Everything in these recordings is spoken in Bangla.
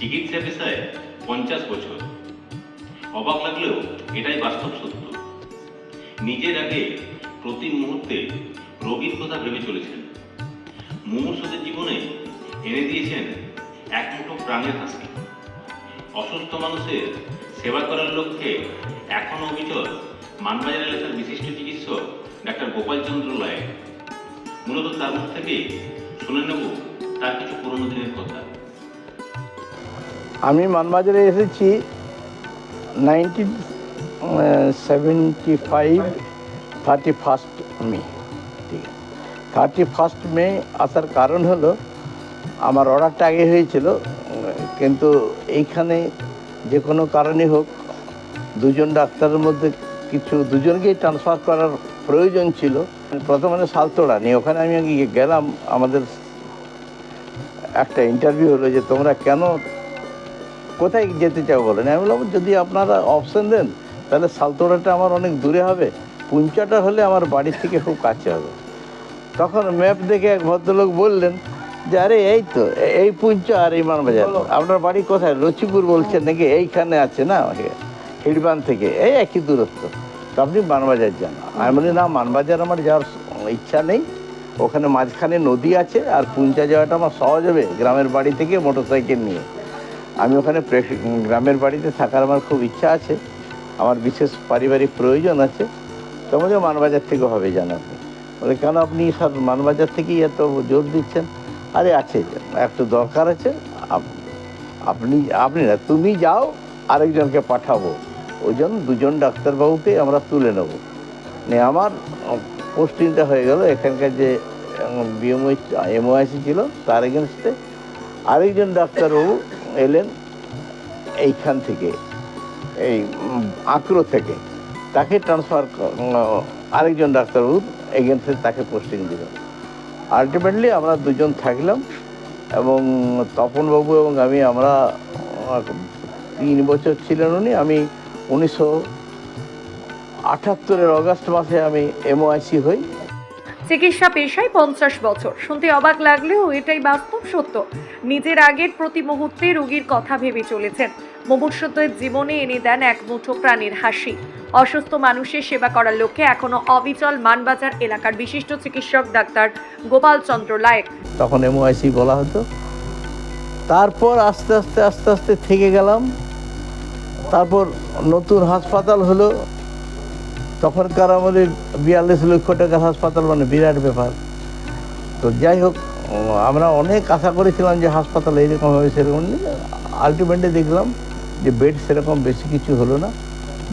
চিকিৎসা পেশায় পঞ্চাশ বছর। অবাক লাগলেও এটাই বাস্তব সত্য। নিজের আগে প্রতি মুহূর্তে রোগীর কথা ভেবে চলেছেন। মুমূর্ষদের জীবনে এনে দিয়েছেন এক মুঠো প্রাণের হাসি। অসুস্থ মানুষের সেবা করার লক্ষ্যে এখনও অবিচল মানবাজার এলাকার বিশিষ্ট চিকিৎসক ডাক্তার গোপালচন্দ্র লায় মূলত তার মুখ থেকে শুনে নেব তার কিছু পুরনো দিনের কথা। আমি মানবাজারে এসেছি nineteen, seventy five, thirty first May, ঠিক আছে। থার্টি ফার্স্ট মে আসার কারণ হলো আমার অর্ডারটা আগে হয়েছিল, কিন্তু এইখানে যে কোনো কারণে হোক দুজন ডাক্তারের মধ্যে কিছু দুজনকেই ট্রান্সফার করার প্রয়োজন ছিল। প্রথমে সালতোড়া নিয়ে, ওখানে আমি গেলাম, আমাদের একটা ইন্টারভিউ হলো যে তোমরা কেন কোথায় যেতে চাও বলেন? আমি বললাম যদি আপনারা অপশন দেন তাহলে সালতোড়াটা আমার অনেক দূরে হবে। পুঞ্চাটা হলে আমার বাড়ির থেকে খুব কাছে হবে। তখন ম্যাপ দেখে এক ভদ্রলোক বললেন যে আরে এই তো এই পুঞ্চা আর এই মানবাজার। আপনার বাড়ি কোথায়? লচিপুর বলছেন নাকি? এইখানে আছে না হিড়বান থেকে। এই একই দূরত্ব। তো আপনি মানবাজার যান। আমি বলি না মানবাজার আমার যাওয়ার ইচ্ছা নেই। ওখানে মাঝখানে নদী আছে আর পুঞ্চা যাওয়াটা আমার সহজ হবে। গ্রামের বাড়ি থেকে মোটরসাইকেল নিয়ে। আমি ওখানে গ্রামের বাড়িতে থাকার আমার খুব ইচ্ছা আছে। আমার বিশেষ পারিবারিক প্রয়োজন আছে। তো বলে মানবাজার থেকে হবে জানো আপনি বলে, কেন আপনি সব মানবাজার থেকেই এত জোর দিচ্ছেন? আরে, আছে। একটু দরকার আছে। আপ- আপনি আপনি না, তুমি যাও, আরেকজনকে পাঠাবো। ওই জন্য দুজন ডাক্তারবাবুকে আমরা তুলে নেব। নিয়ে আমার পোস্টিংটা হয়ে গেল। এখানকার যে বিএমওই এমওআইসি ছিল, তার এগেনস্টে আরেকজন ডাক্তারবাবু এলেন এইখান থেকে, এই আঁকড়ো থেকে। তাকে ট্রান্সফার আরেকজন ডাক্তারবাবু এগেন্সে তাকে পোস্টিং দিল। আলটিমেটলি আমরা দুজন থাকলাম এবং তপনবাবু এবং আমি, আমরা তিন বছর ছিলেন উনি। আমি উনিশশো আটাত্তরের অগাস্ট মাসে আমি এমওআইসি হই। চিকিৎসা পেশায় পঞ্চাশ বছর। শুনতে অবাক লাগলেও এটাই বাস্তব সত্য। নিজের আগের প্রতি মুহূর্তে রোগীর কথা ভেবে চলেছেন। মুমূর্ষদের জীবনে এনে দেন এক মুঠো প্রাণীর হাসি। অসুস্থ মানুষের সেবা করার লক্ষ্যে এখনও অবিচল মানবাজার এলাকার বিশিষ্ট চিকিৎসক ডাক্তার গোপাল চন্দ্র লায়েক। তখন এমওআইসি বলা হতো। তারপর আস্তে আস্তে আস্তে আস্তে থেকে গেলাম। তারপর নতুন হাসপাতাল হলো। তখনকার আমাদের বিয়াল্লিশ লক্ষ টাকার হাসপাতাল মানে বিরাট ব্যাপার। তো যাই হোক, আমরা অনেক আশা করেছিলাম যে হাসপাতাল এইরকম হবে, সেরকম আলটিমেটলি দেখলাম যে বেড সেরকম বেশি কিছু হলো না।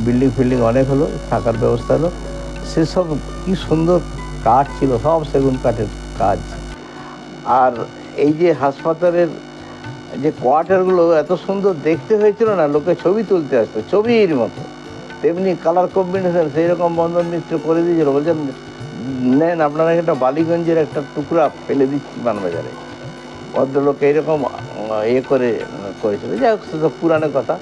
বিল্ডিং ফিল্ডিং অনেক হলো, থাকার ব্যবস্থা হলো। সেসব কি সুন্দর কাঠ ছিল, সব সেগুন কাঠের কাজ। আর এই যে হাসপাতালের যে কোয়ার্টারগুলো এত সুন্দর দেখতে হয়েছিল না, লোকে ছবি তুলতে আসতো, ছবির মতো। তেমনি কালার কম্বিনেশন সেই রকম বন্ধন মিত্র করে দিয়েছিল, বলছেন, নেন, আপনারা একটা বালিগঞ্জের একটা টুকরা ফেলে দিচ্ছি মানবাজারে ভদ্রলোক এইরকম ইয়ে করে করেছিল। যাই হোক সেসব পুরানো কথা।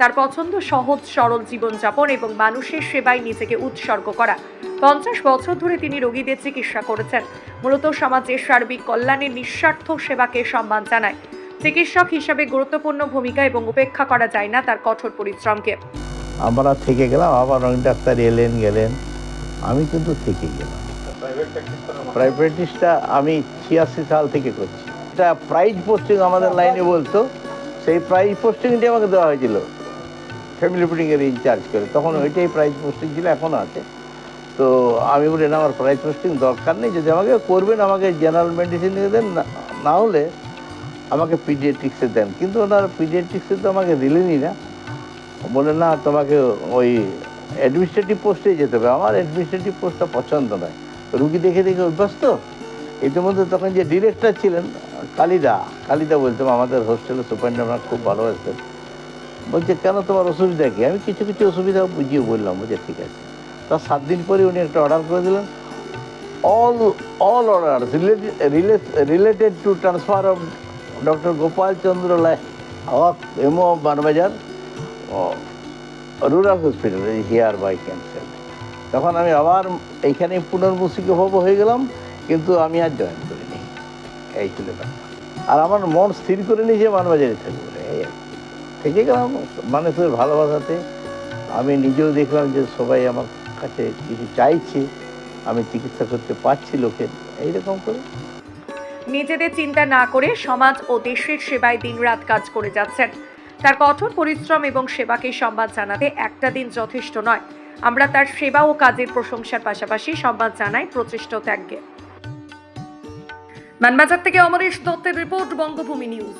তার পছন্দ সহজ, সরল জীবনযাপন এবং মানুষের সেবায় নিজেকে উৎসর্গ করা। পঞ্চাশ বছর ধরে তিনি রোগীদের চিকিৎসা করেছেন। মূলত সমাজের সার্বিক কল্যাণের নিঃস্বার্থ সেবাকে সম্মান জানায়। চিকিৎসক হিসাবে গুরুত্বপূর্ণ ভূমিকা এবং উপেক্ষা করা যায় না তার কঠোর পরিশ্রমকে। আমরা থেকে গেলাম আবার অনেক ডাক্তার এলেন গেলেন। আমি কিন্তু থেকে গেলাম। প্রাইভেটিসটা আমি ছিয়াশি সাল থেকে করছি। এটা প্রাইজ পোস্টিং আমাদের লাইনে বলতো সেই প্রাইজ পোস্টিংটি আমাকে দেওয়া হয়েছিল। ফ্যামিলি পুডিংয়ের ইনচার্জ করে। তখন ওইটাই প্রাইজ পোস্টিং ছিল এখনও আছে। তো আমি বলি না আমার প্রাইজ পোস্টিং দরকার নেই। যদি আমাকে করবেন আমাকে জেনারেল মেডিসিন দিয়ে দেন না- না হলে আমাকে পিডিয়াট্রিক্সে দেন। কিন্তু ওনার পিডিয়াট্রিক্সে তো আমাকে দিলেনই না। বলে, না, তোমাকে ওই অ্যাডমিনিস্ট্রেটিভ পোস্টে যেতে হবে। আমার অ্যাডমিনিস্ট্রেটিভ পোস্টটা পছন্দ নয়। রুগী দেখে দেখে অভ্যস্ত। ইতিমধ্যে তখন যে ডিরেক্টর ছিলেন, কালিদা কালিদা বলতাম আমাদের হোস্টেলের সুপারিনটেন্ডেন্ট খুব ভালোবাসতেন বলছে, কেন তোমার অসুবিধা কি? আমি কিছু কিছু অসুবিধা বুঝিয়ে বললাম বুঝে ঠিক আছে। তার সাত দিন পরে উনি একটা অর্ডার করে দিলেন। All all order related of Dr. Gopal Chandra Lai of MO of Banbajar rural hospital hereby cancel তখন আমি আবার এইখানে পুনর্মুসিকে ভব হয়ে গেলাম, কিন্তু আমি আর জয়েন করিনি। এই ছিল আর আমার মন স্থির করে নিয়েছে মানবাজারে থাকব থেকে গেলাম মানুষের ভালোবাসাতে। আমি নিজেও দেখলাম যে সবাই আমার কাছে কিছু চাইছে। আমি চিকিৎসা করতে পারছি লোকের। এইরকম করে। নিজেদের চিন্তা না করে সমাজ ও দেশের সেবায় দিনরাত কাজ করে যাচ্ছেন। তার কঠোর পরিশ্রম এবং সেবাকে সম্মান জানাতে একটা দিন যথেষ্ট নয়। আমরা তার সেবা ও কাজের প্রশংসার পাশাপাশি সম্মান জানাই প্রচেষ্ট ত্যাগকে। মানবাজার থেকে অমরেশ দত্তের রিপোর্ট, বঙ্গভূমি নিউজ।